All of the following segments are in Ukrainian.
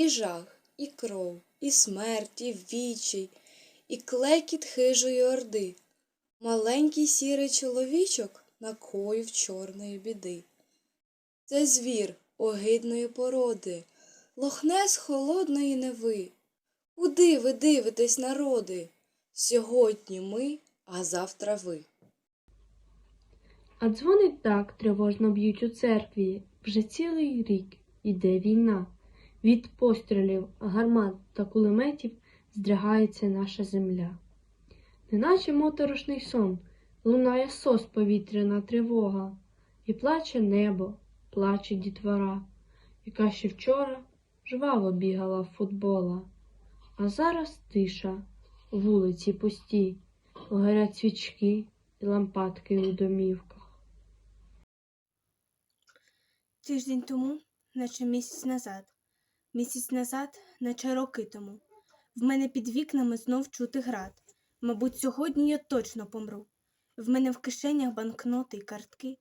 І жах, і кров, і смерть, і відчай, і клекіт хижої орди. Маленький сірий чоловічок накоїв чорної біди. Це звір огидної породи, лохнес холодної неви. Куди ви дивитесь, народи? Сьогодні ми, а завтра ви. А дзвони так тривожно б'ють у церкві. Вже цілий рік іде війна. Від пострілів, гармат та кулеметів здригається наша земля. Неначе моторошний сон, лунає сос повітряна тривога, і плаче небо, плаче дітвора, яка ще вчора жваво бігала в футбола. А зараз тиша, вулиці пусті, горять свічки і лампадки у домівках. Тиждень тому, наче місяць назад, місяць назад, наче роки тому. В мене під вікнами знов чути град. Мабуть, сьогодні я точно помру. В мене в кишенях банкноти й картки,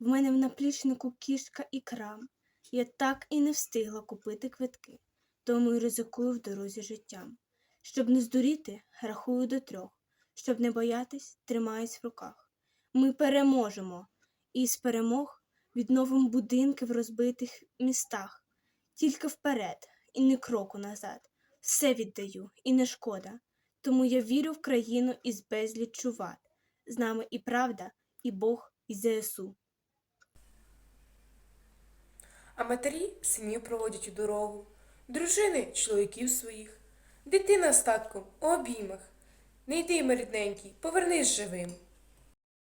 в мене в наплічнику кішка і крам. Я так і не встигла купити квитки, тому й ризикую в дорозі життям. Щоб не здуріти, рахую до трьох, щоб не боятись, тримаюсь в руках. Ми переможемо, і з перемог відновимо будинки в розбитих містах. Тільки вперед і не кроку назад. Все віддаю і не шкода. Тому я вірю в країну із безліччю вад. З нами і правда, і Бог, і ЗСУ. А матері синів проводять у дорогу, дружини чоловіків своїх, дитина з татком у обіймах. Не йди, мій рідненький, повернись живим.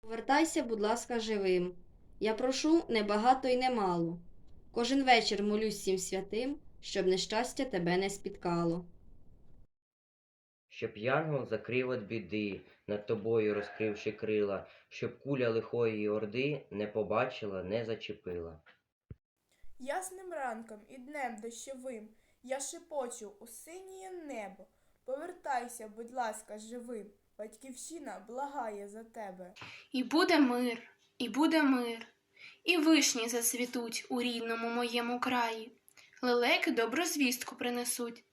Повертайся, будь ласка, живим. Я прошу не багато і не мало. Кожен вечір молюсь всім святим, щоб нещастя тебе не спіткало. Щоб янгол закрив від біди, над тобою розкривши крила, щоб куля лихої орди не побачила, не зачепила. Ясним ранком і днем дощовим я шепочу у синє небо. Повертайся, будь ласка, живим. Батьківщина благає за тебе. І буде мир, і буде мир, і вишні зацвітуть у рідному моєму краї. Лелеки добру звістку принесуть.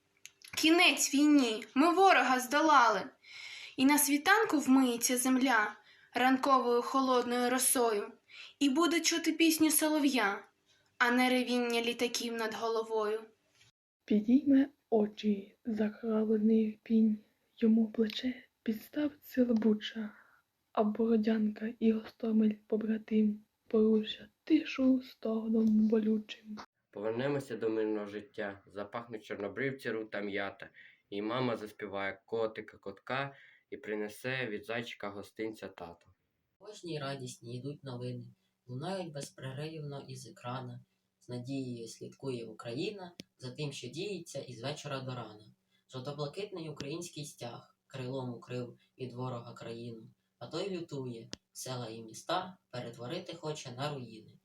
Кінець війні, ми ворога здолали, і на світанку вмиється земля ранковою холодною росою, і буде чути пісню солов'я, а не ревіння літаків над головою. Підійме очі закравлений пінь, йому плече підстав буча, а бородянка і гостомель побратим порушать тишу стогном болючим. Повернемося до мирного життя, запахне чорнобривці рут та м'ята, і мама заспіває котика котка і принесе від зайчика гостинця тата. Кожній радісні йдуть новини, лунають безперервно із екрана. З надією слідкує Україна за тим, що діється із вечора до рана. Жовто-блакитний український стяг крилом укрив від ворога країну, а той лютує, села і міста перетворити хоче на руїни.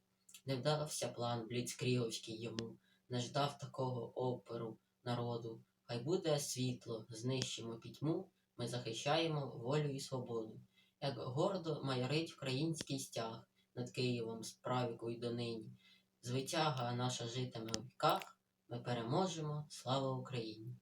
Не вдався план бліцкріговський йому, не ждав такого оперу народу. Хай буде світло, знищимо пітьму, ми захищаємо волю і свободу. Як гордо майорить український стяг над Києвом з правіку й донині. Звитяга наша житиме в віках, ми переможемо, слава Україні!